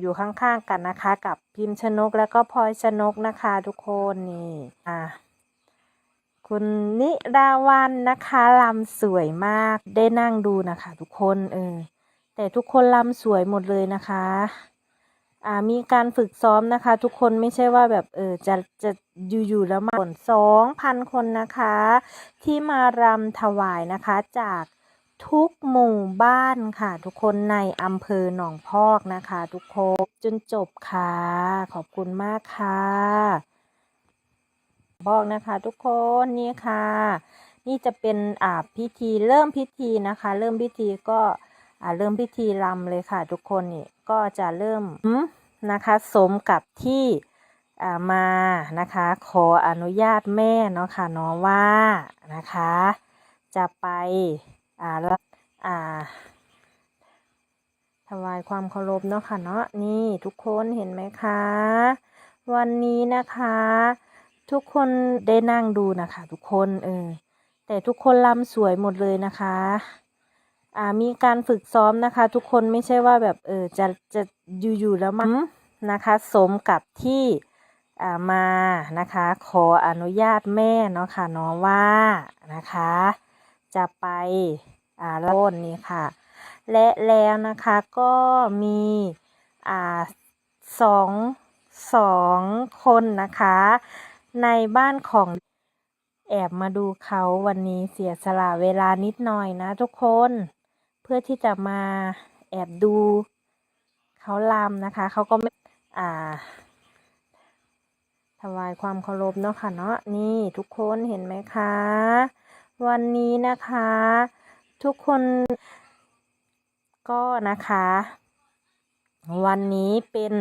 อยู่ข้างๆกันนะคะ กับพิมพ์ชนกแล้วก็พลอยชนกนะคะทุกคนนี่อะคุณนิราวันนะคะลำสวยมากได้นั่งดูนะคะ ทุกคนเออแต่ทุกคนลำสวยหมดเลยนะคะอ่ามีการฝึกซ้อมนะคะ ทุกคนไม่ใช่ว่าแบบเออจะจะอยู่ๆแล้วมาคนสองพันคนนะคะ ที่มารำถวายนะคะจาก ทุกหมู่บ้านค่ะ ทุกคนในอำเภอหนองพอกนะคะ ทุกคนจนจบค่ะ ขอบคุณมากค่ะบอกนะคะทุกคนนี่ค่ะ นี่จะเป็นอ่าพิธีเริ่มพิธีนะคะ เริ่มพิธีก็อ่าเริ่มพิธีรำเลยค่ะ ทุกคนนี่ก็จะเริ่มนะคะ สมกับที่อ่ามานะคะ ขออนุญาตแม่เนาะค่ะเนาะว่านะคะ จะไป อ่ารับอ่าถวายความเคารพเนาะค่ะเนาะนี่ทุกคนเห็นไหมคะ วันนี้นะคะ ทุกคนได้นั่งดูนะคะ ทุกคนเออแต่ทุกคนลำสวยหมดเลยนะคะอ่ามีการฝึกซ้อมนะคะ ทุกคนไม่ใช่ว่าแบบเออจะจะอยู่ๆแล้วมานะคะ สมกับที่อ่ามานะคะ ขออนุญาตแม่เนาะค่ะเนาะว่านะคะ จะไปอ่าล่นนี่ค่ะ และแล้วนะคะก็มีอ่าสองสองคนนะคะ ในบ้านของแอบมาดูเขาวันนี้เสียสละเวลานิดหน่อยนะทุกคน เพื่อที่จะมาแอบดูเขาลำนะคะเขาก็ไม่อ่าถวายความเคารพเนาะค่ะเนาะนี่ทุกคนเห็นไหมคะ วันนี้นะคะ ทุกคนก็นะคะ วันนี้เป็น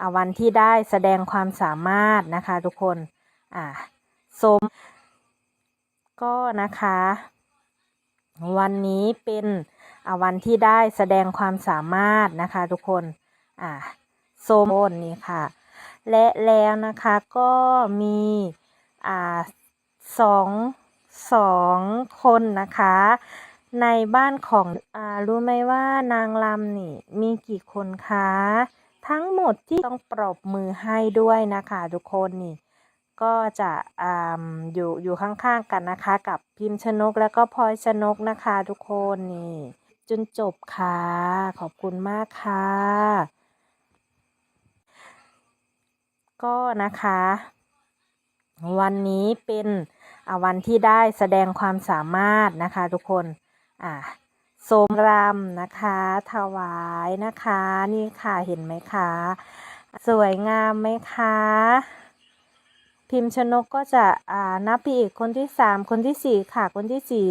อวันที่ได้แสดงความสามารถนะคะ ทุกคนอ่าสมก็นะคะ วันนี้เป็นอวันที่ได้แสดงความสามารถนะคะ ทุกคนอ่าสมนนี่ค่ะ และแล้วนะคะก็มีอ่าสอง สองคนนะคะ ในบ้านของอ่ารู้ไหมว่านางลำนี่มีกี่คนคะ ทั้งหมดที่ต้องปรบมือให้ด้วยนะคะทุกคนนี่ก็จะอ่าอยู่อยู่ข้างๆกันนะคะ กับพิมพ์ชนกแล้วก็พลอยชนกนะคะทุกคนนี่จนจบค่ะ ขอบคุณมากค่ะ ก็นะคะ วันนี้เป็น วันที่ได้แสดงความสามารถนะคะ ทุกคนอ่าสมรำนะคะ ถวายนะคะ นี่ค่ะเห็นไหมคะ สวยงามไหมคะ พิมพ์ชนกก็จะอ่านับพี่อีกคนที่สามคนที่สี่ค่ะ คนที่สี่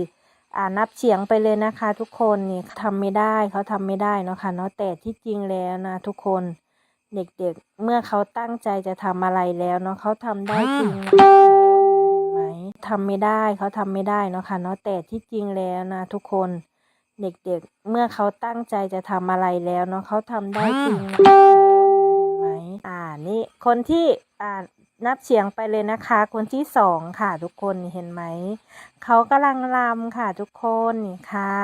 อ่านับเฉียงไปเลยนะคะ ทุกคนนี่ทำไม่ได้เขาทำไม่ได้เนาะค่ะเนาะแต่ที่จริงแล้วนะทุกคนเด็กๆเมื่อเขาตั้งใจจะทำอะไรแล้วเนาะเขาทำได้จริงนะ ทำไม่ได้เขาทำไม่ได้เนาะค่ะเนาะแต่ที่จริงแล้วนะทุกคนเด็กๆ เมื่อเขาตั้งใจจะทำอะไรแล้วเนาะเขาทำได้จริงนะเห็นไหมอ่านี่คนที่อ่านับเฉียงไปเลยนะคะ คนที่สองค่ะทุกคนเห็นไหมเขากำลังรำค่ะทุกคนนี่ค่ะ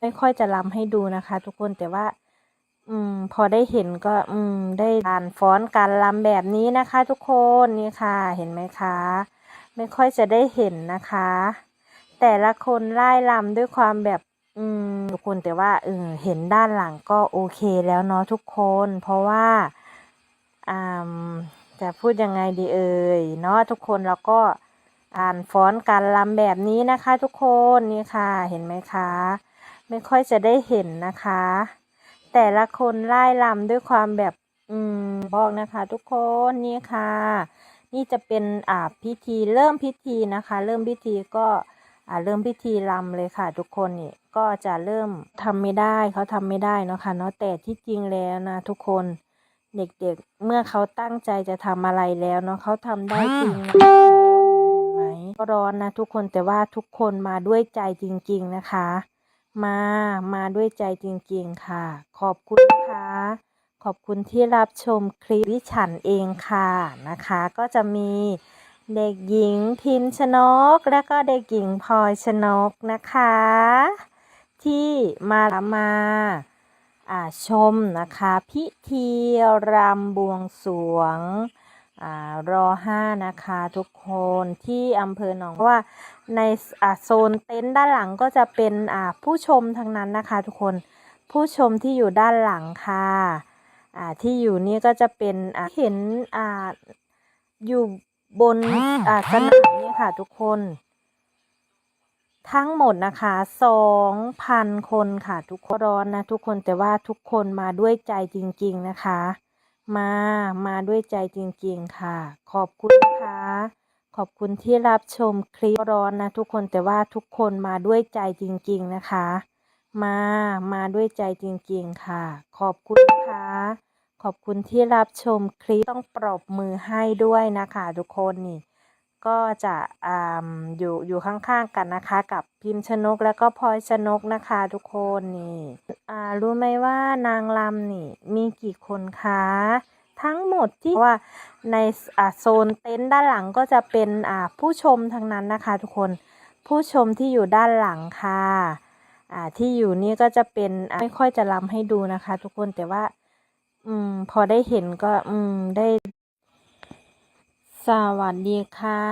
ไม่ค่อยจะรำให้ดูนะคะ ทุกคนแต่ว่า อืม พอได้เห็นก็ อืม ได้การฟ้อนการรำแบบนี้นะคะ ทุกคนนี่ค่ะ เห็นไหมคะ ไม่ค่อยจะได้เห็นนะคะ แต่ละคนไล่รำด้วยความแบบอืมทุกคนแต่ว่าเออเห็นด้านหลังก็โอเคแล้วเนาะทุกคน เพราะว่าอ่าจะพูดยังไงดีเอ่ยเนาะทุกคนเราก็อ่านฟ้อนการรำแบบนี้นะคะ ทุกคนนี่ค่ะเห็นไหมคะ ไม่ค่อยจะได้เห็นนะคะ แต่ละคนไล่รำด้วยความแบบอืมบอกนะคะ ทุกคนนี่ค่ะ นี่จะเป็นอ่าพิธีเริ่มพิธีนะคะ เริ่มพิธีก็อ่าเริ่มพิธีรำเลยค่ะ ทุกคนนี่ก็จะเริ่มทำไม่ได้เขาทำไม่ได้เนาะค่ะเนาะแต่ที่จริงแล้วนะทุกคนเด็กๆ เมื่อเขาตั้งใจจะทำอะไรแล้วเนาะเขาทำได้จริงนะทุกคนเห็นไหมก็ร้อนนะทุกคนแต่ว่าทุกคนมาด้วยใจจริง ๆนะคะ มามาด้วยใจจริง ๆ ค่ะ ขอบคุณนะคะ ขอบคุณที่รับชมคลิปวิฉันเองค่ะนะคะ ก็จะมีเด็กหญิงพิมพ์ชนก และก็เด็กหญิงพลอยชนกนะคะ ที่มามาาชมนะคะ พิธีรำบวงสวงอรอห้านะคะทุกคนที่อำเภอหนองเพราะว่าในโซนเต็นท์ด้านหลังก็จะเป็นผู้ชมทั้งนั้นนะคะ ทุกคนผู้ชมที่อยู่ด้านหลังค่ะ อ่าที่อยู่นี่ก็จะเป็นอ่าเห็นอ่าอยู่บนอ่าสนามนี่ค่ะทุกคน ทั้งหมดนะคะสองพันคนค่ะทุกคนร้อนนะทุกคนแต่ว่าทุกคนมาด้วยใจจริง ๆนะคะ มามาด้วยใจจริง ๆค่ะ ขอบคุณนะคะขอบคุณที่รับชมคลิปร้อนนะทุกคนแต่ว่าทุกคนมาด้วยใจจริง ๆ นะคะ มา มาด้วยใจจริงๆค่ะ ขอบคุณนะคะ ขอบคุณที่รับชมคลิปต้องปรบมือให้ด้วยนะคะทุกคนนี่ ก็จะออยู่อยู่ข้างๆกันนะคะ กับพิมพ์ชนกแล้วก็พลอยชนกนะคะทุกคนนี่รู้ไหมว่านางลำนี่ มีกี่คนคะทั้งหมดที่ว่าในโซนเต็นท์ด้านหลังก็จะเป็นผู้ชมทั้งนั้นนะคะ ทุกคนผู้ชมที่อยู่ด้านหลังค่ะ อ่าที่อยู่นี่ก็จะเป็นไม่ค่อยจะลำให้ดูนะคะ ทุกคนแต่ว่า อืม พอได้เห็นก็ อืมได้ สวัสดีค่ะ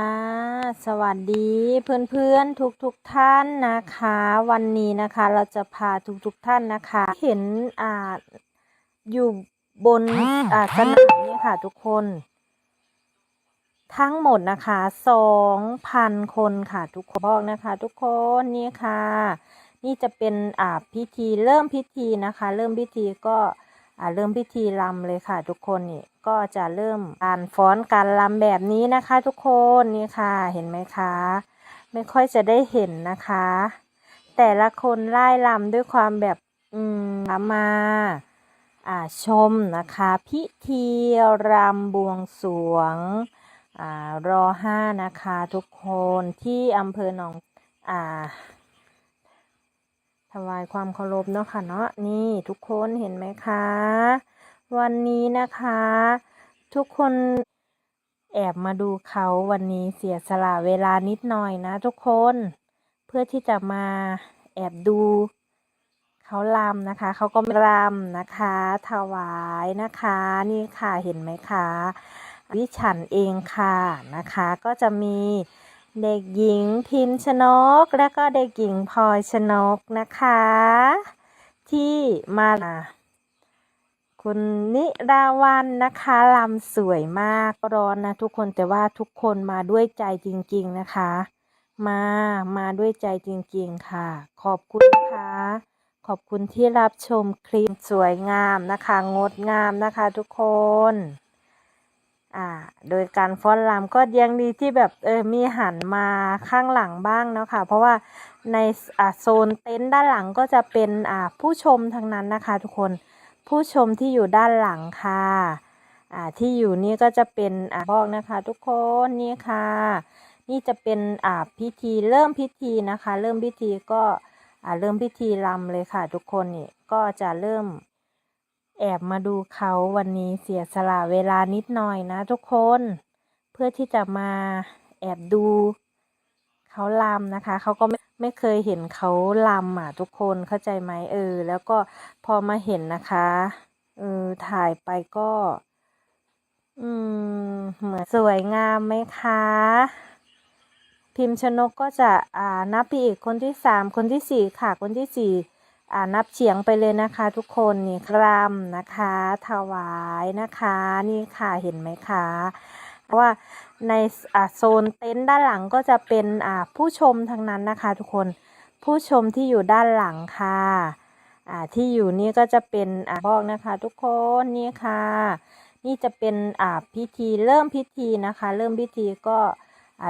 สวัสดีเพื่อนๆทุกๆท่านนะคะ วันนี้นะคะ เราจะพาทุกๆท่านนะคะ เห็นอ่าอยู่บนอ่าสนามนี่ค่ะ ทุกคน ทั้งหมดนะคะสองพันคนค่ะ ทุกคนบอกนะคะ ทุกคนนี่ค่ะ นี่จะเป็นอ่าพิธีเริ่มพิธีนะคะ เริ่มพิธีก็อ่าเริ่มพิธีรำเลยค่ะ ทุกคนนี่ก็จะเริ่มการฟ้อนการรำแบบนี้นะคะ ทุกคนนี่ค่ะเห็นไหมคะ ไม่ค่อยจะได้เห็นนะคะ แต่ละคนไล่รำด้วยความแบบอืมมาอ่าชมนะคะ พิธีรำบวงสรวงอ่ารอห้านะคะ ทุกคนที่อำเภอหนองอ่า ถวายความเคารพเนาะค่ะเนาะนี่ทุกคนเห็นไหมคะ วันนี้นะคะ ทุกคนแอบมาดูเขาวันนี้เสียสละเวลานิดหน่อยนะทุกคน เพื่อที่จะมาแอบดูเขาลำนะคะเขาก็รำนะคะ ถวายนะคะ นี่ค่ะเห็นไหมคะวิฉันเองค่ะนะคะ ก็จะมี เด็กหญิงพิมพ์ชนก และก็เด็กหญิงพลอยชนกนะคะ ที่มาคุณนิราวันนะคะลำสวยมากร้อนนะทุกคนแต่ว่าทุกคนมาด้วยใจจริงๆนะคะ มามาด้วยใจจริงๆค่ะ ขอบคุณนะคะขอบคุณที่รับชมคลิปสวยงามนะคะ งดงามนะคะทุกคน อ่า โดยการฟ้อนรำก็ยังดีที่แบบเออมีหันมาข้างหลังบ้างเนาะค่ะ เพราะว่าในอ่าโซนเต็นท์ด้านหลังก็จะเป็นอ่าผู้ชมทั้งนั้นนะคะ ทุกคนผู้ชมที่อยู่ด้านหลังค่ะอ่าที่อยู่นี่ก็จะเป็นอ่าบอกนะคะ ทุกคนนี่ค่ะ นี่จะเป็นอ่าพิธีเริ่มพิธีนะคะ เริ่มพิธีก็อ่าเริ่มพิธีรำเลยค่ะ ทุกคนนี่ก็จะเริ่ม แอบมาดูเขาวันนี้เสียสละเวลานิดหน่อยนะทุกคน เพื่อที่จะมาแอบดูเขาลำนะคะ เขาก็ไม่ไม่เคยเห็นเขาลำอะทุกคนเข้าใจไหมเออ แล้วก็พอมาเห็นนะคะเออถ่ายไปก็ อืมเหมือนสวยงามไหมคะ พิมพ์ชนกก็จะอ่านับพี่อีกคนที่สามคนที่สี่ค่ะคนที่สี่ นับเฉียงไปเลยนะคะ ทุกคนนี่กรำนะคะ ถวายนะคะ นี่ค่ะเห็นไหมคะเพราะว่าในอ่าโซนเต็นท์ด้านหลังก็จะเป็นอ่าผู้ชมทั้งนั้นนะคะ ทุกคนผู้ชมที่อยู่ด้านหลังค่ะอ่าที่อยู่นี่ก็จะเป็นอ่าบอกนะคะ ทุกคนนี่ค่ะ นี่จะเป็นอ่าพิธีเริ่มพิธีนะคะ เริ่มพิธีก็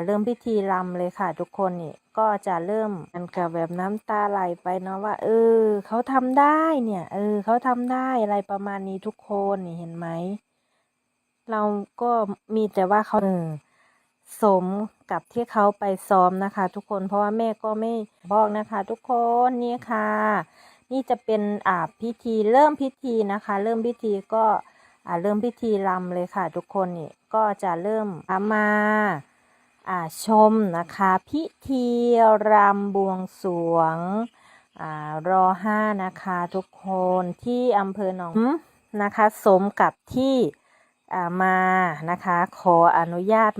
เริ่มพิธีรำเลยค่ะ ทุกคนนี่ก็จะเริ่มมันกับแบบน้ำตาไหลไปเนาะว่า เออเขาทำได้เนี่ย เออเขาทำได้อะไรประมาณนี้ทุกคนนี่เห็นไหมเราก็มีแต่ว่าเขาเออสมกับที่เขาไปซ้อมนะคะ ทุกคนเพราะว่าแม่ก็ไม่บอกนะคะ ทุกคนนี่ค่ะ นี่จะเป็นอ่าพิธีเริ่มพิธีนะคะ เริ่มพิธีก็อ่าเริ่มพิธีรำเลยค่ะ ทุกคนนี่ก็จะเริ่มมาอ่า ชมนะคะพิธีรำบวงสรวงอ่ารอห้านะคะทุกคนที่อำเภอหนองนะคะ สมกับที่อ่ามานะคะ ขออนุญาต